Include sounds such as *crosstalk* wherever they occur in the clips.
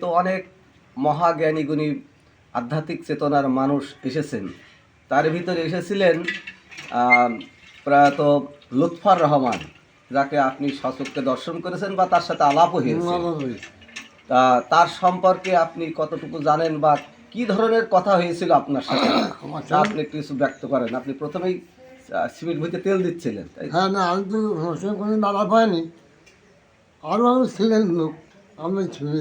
তো অনেক মহাজ্ঞানী গুণী আধ্যাত্মিক চেতনার মানুষ এসেছেন। তার ভিতরে এসেছিলেন প্রয়াত লুৎফর রহমান যাকে আপনি সচক্ষে দর্শন করেছেন বা তার সাথে আলাপও হয়েছে। তা তার সম্পর্কে আপনি কতটুকু জানেন বা কি ধরনের কথা হয়েছিল আপনার সাথে? *coughs* আপনি একটু কিছু ব্যক্ত করেন। আপনি প্রথমেই সিমেন্ট ভুঁইতে তেল দিচ্ছিলেন হ্যাঁ না আমি তো কোনো দাদা পাইনি আরও আরও ছিলেন লোক। আমি ছবি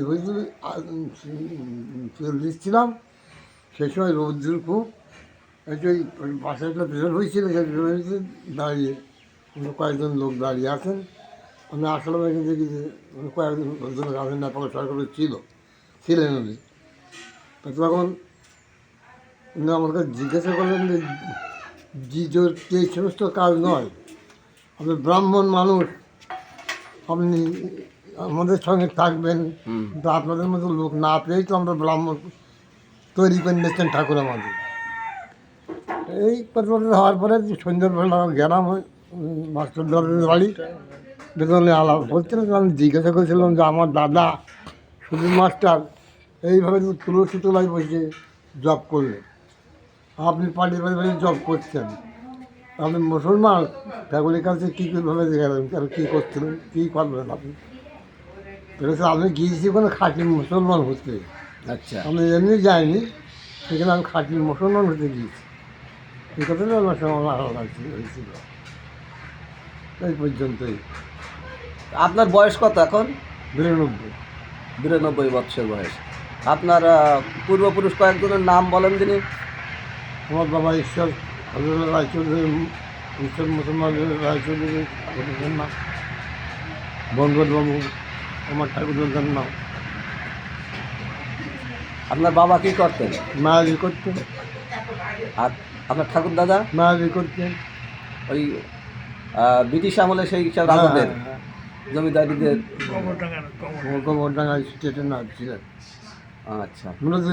দিচ্ছিলাম সেই সময় রৌদ্র খুব একটু পাশে একটা বের হয়েছিল, সেই দাঁড়িয়ে কয়েকজন লোক দাঁড়িয়ে আছেন। আমি আসলে এখানে যে কয়েকজন লোকজন গাছের নেপাল সরকার ছিল, ছিলেন উনি। তখন উনি আমার কাছে জিজ্ঞাসা করলেন যে, জিজোর এই সমস্ত কাজ নয়? আমি ব্রাহ্মণ মানুষ, আপনি আমাদের সঙ্গে থাকবেন। কিন্তু আপনাদের মতো লোক না পেয়েই তো আমরা ব্রাহ্মণ তৈরি করে নিচ্ছেন ঠাকুর আমাদের। এই পরিবর্তন হওয়ার পরে সন্ধ্যাবেলা গেলাম মাস্টার দাদার বাড়ি বেতনে আলাপ হচ্ছিল আমি জিজ্ঞাসা করেছিলাম যে আমার দাদা শুধু মাস্টার এইভাবে তো তুলসী তোলায় বসে জব করলেন আপনি পার্টি পারি জব করছেন। আপনি মুসলমান ফ্যামিলির কাছে কী কীভাবে গেলেন আর কী করছিলেন কী করবেন আপনি? আমি গিয়েছি ওখানে খাঁটি মুসলমান হতে। আচ্ছা। আমি এমনি যাইনি সেখানে আমি খাঁটি মুসলমান হতে গিয়েছি। এই কথাটা আমার সঙ্গে আমার লাগছিল হয়েছিল এই পর্যন্তই। আপনার বয়স কত এখন? বিরানব্বই। বিরানব্বই বৎসর বয়স। আপনার পূর্বপুরুষ কয়েকজনের নাম বলেন তিনি? আমার বাবা ঈশ্বর হজরত রায়চৌধুরী ঈশ্বর মুসলমান রায়চৌধুরী বঙ্গবাবু আমার ঠাকুরের জন্য আপনার বাবা কি করতেন? মায়াজি করতেন? আর আপনার ঠাকুর দাদা? মায়াজি করতেন? ওই ব্রিটিশ আমলে সেই সব রাজাদের জমিদারিদের। গোবরডাঙ্গা স্টেটের নাম ছিলেন আচ্ছা। মূলত